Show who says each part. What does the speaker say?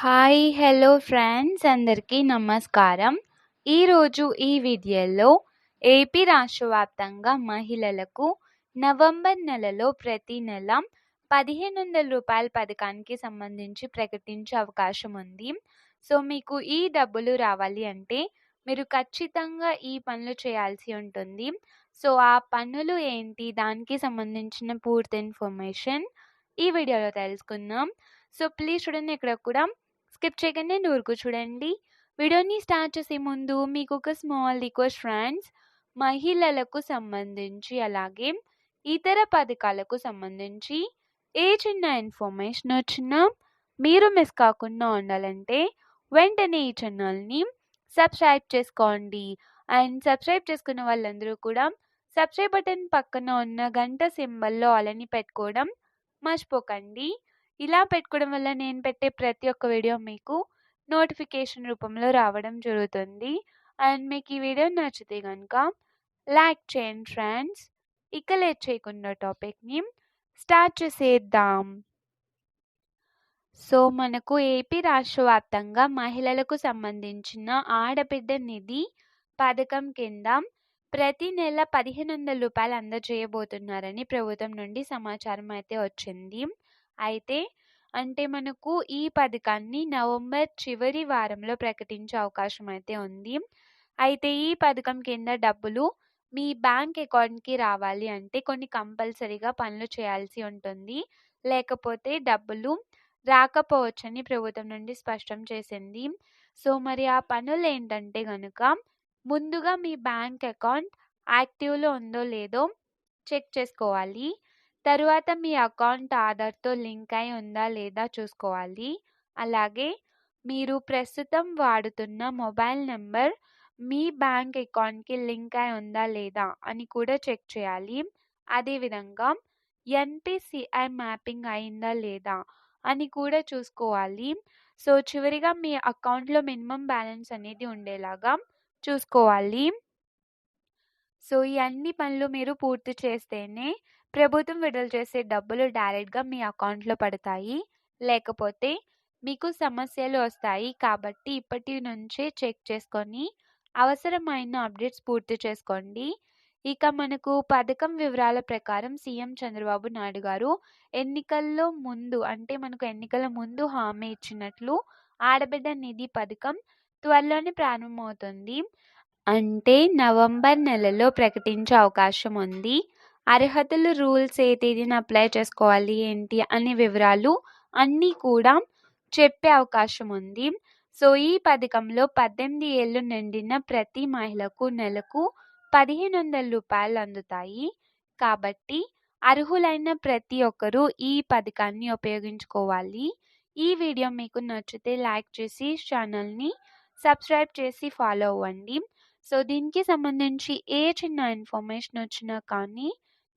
Speaker 1: Hi hello friends అందరికీ నమస్కారం. ఈరోజు ఈ వీడియోలో ఏపీ రాష్ట్ర వ్యాప్తంగా మహిళలకు నవంబర్ నెలలో ప్రతి నెల పదిహేను వందల రూపాయల పథకానికి సంబంధించి ప్రకటించే అవకాశం ఉంది. సో మీకు ఈ డబ్బులు రావాలి అంటే మీరు ఖచ్చితంగా ఈ పనులు చేయాల్సి ఉంటుంది. సో ఆ పనులు ఏంటి? దానికి సంబంధించిన పూర్తి ఇన్ఫర్మేషన్ ఈ వీడియోలో తెలుసుకుందాం. సో ప్లీజ్ చూడండి ఇక్కడ కూడా స్కిప్ చేయకండి నూరుకు చూడండి వీడియోని స్టార్ట్ చేసే ముందు మీకు ఒక స్మాల్ రిక్వెస్ట్ ఫ్రెండ్స్. మహిళలకు సంబంధించి అలాగే ఇతర పథకాలకు సంబంధించి ఏ చిన్న ఇన్ఫర్మేషన్ వచ్చినా మీరు మిస్ కాకుండా ఉండాలంటే వెంటనే ఈ ఛానల్ని సబ్స్క్రైబ్ చేసుకోండి. అండ్ సబ్స్క్రైబ్ చేసుకున్న వాళ్ళందరూ కూడా సబ్స్క్రైబ్ బటన్ పక్కన ఉన్న గంట సింబల్లో అలాని పెట్టుకోవడం మర్చిపోకండి. ఇలా పెట్టుకోవడం వల్ల నేను పెట్టే ప్రతి ఒక్క వీడియో మీకు నోటిఫికేషన్ రూపంలో రావడం జరుగుతుంది. అండ్ మీకు ఈ వీడియో నచ్చితే కనుక లైక్ చేయండి ఫ్రెండ్స్. ఇక లేట్ చేయకుండా టాపిక్ని స్టార్ట్ చేసేద్దాం. సో మనకు ఏపీ రాష్ట్ర వ్యాప్తంగా మహిళలకు సంబంధించిన ఆడబిడ్డ నిధి పథకం కింద ప్రతి నెల పదిహేను వందల రూపాయలు అందజేయబోతున్నారని ప్రభుత్వం నుండి సమాచారం అయితే వచ్చింది. అయితే అంటే మనకు ఈ పథకాన్ని నవంబర్ చివరి వారంలో ప్రకటించే అవకాశం అయితే ఉంది. అయితే ఈ పథకం కింద డబ్బులు మీ బ్యాంక్ అకౌంట్కి రావాలి అంటే కొన్ని కంపల్సరీగా పనులు చేయాల్సి ఉంటుంది. లేకపోతే డబ్బులు రాకపోవచ్చని ప్రభుత్వం నుండి స్పష్టం చేసింది. సో మరి ఆ పనులు ఏంటంటే కనుక ముందుగా మీ బ్యాంక్ అకౌంట్ యాక్టివ్లో ఉందో లేదో చెక్ చేసుకోవాలి. తరువాత మీ అకౌంట్ ఆధార్తో లింక్ అయి ఉందా లేదా చూసుకోవాలి. అలాగే మీరు ప్రస్తుతం వాడుతున్న మొబైల్ నెంబర్ మీ బ్యాంక్ అకౌంట్కి లింక్ అయి ఉందా లేదా అని కూడా చెక్ చేయాలి. అదేవిధంగా ఎన్పిసిఐ మ్యాపింగ్ అయిందా లేదా అని కూడా చూసుకోవాలి. సో చివరిగా మీ అకౌంట్లో మినిమం బ్యాలెన్స్ అనేది ఉండేలాగా చూసుకోవాలి. సో ఈ అన్ని పనులు మీరు పూర్తి చేస్తేనే ప్రభుత్వం విడుదల చేసే డబ్బులు డైరెక్ట్గా మీ అకౌంట్లో పడతాయి. లేకపోతే మీకు సమస్యలు వస్తాయి కాబట్టి ఇప్పటి నుంచే చెక్ చేసుకొని అవసరమైన అప్డేట్స్ పూర్తి చేసుకోండి. ఇక మనకు పథకం వివరాల ప్రకారం సీఎం చంద్రబాబు నాయుడు గారు ఎన్నికల్లో ముందు అంటే మనకు ఎన్నికల ముందు హామీ ఇచ్చినట్లు ఆడబిడ్డ నిధి పథకం త్వరలోనే ప్రారంభమవుతుంది. అంటే నవంబర్ నెలలో ప్రకటించే అవకాశం ఉంది. అర్హతలు రూల్స్ ఏ తేదీన అప్లై చేసుకోవాలి ఏంటి అనే వివరాలు అన్నీ కూడా చెప్పే అవకాశం ఉంది. సో ఈ పథకంలో పద్దెనిమిది ఏళ్ళు నిండిన ప్రతి మహిళకు నెలకు పదిహేను వందల రూపాయలు అందుతాయి. కాబట్టి అర్హులైన ప్రతి ఒక్కరూ ఈ పథకాన్ని ఉపయోగించుకోవాలి. ఈ వీడియో మీకు నచ్చితే లైక్ చేసి ఛానల్ని సబ్స్క్రైబ్ చేసి ఫాలో అవ్వండి. సో దీనికి సంబంధించి ఏ చిన్న ఇన్ఫర్మేషన్ వచ్చినా కానీ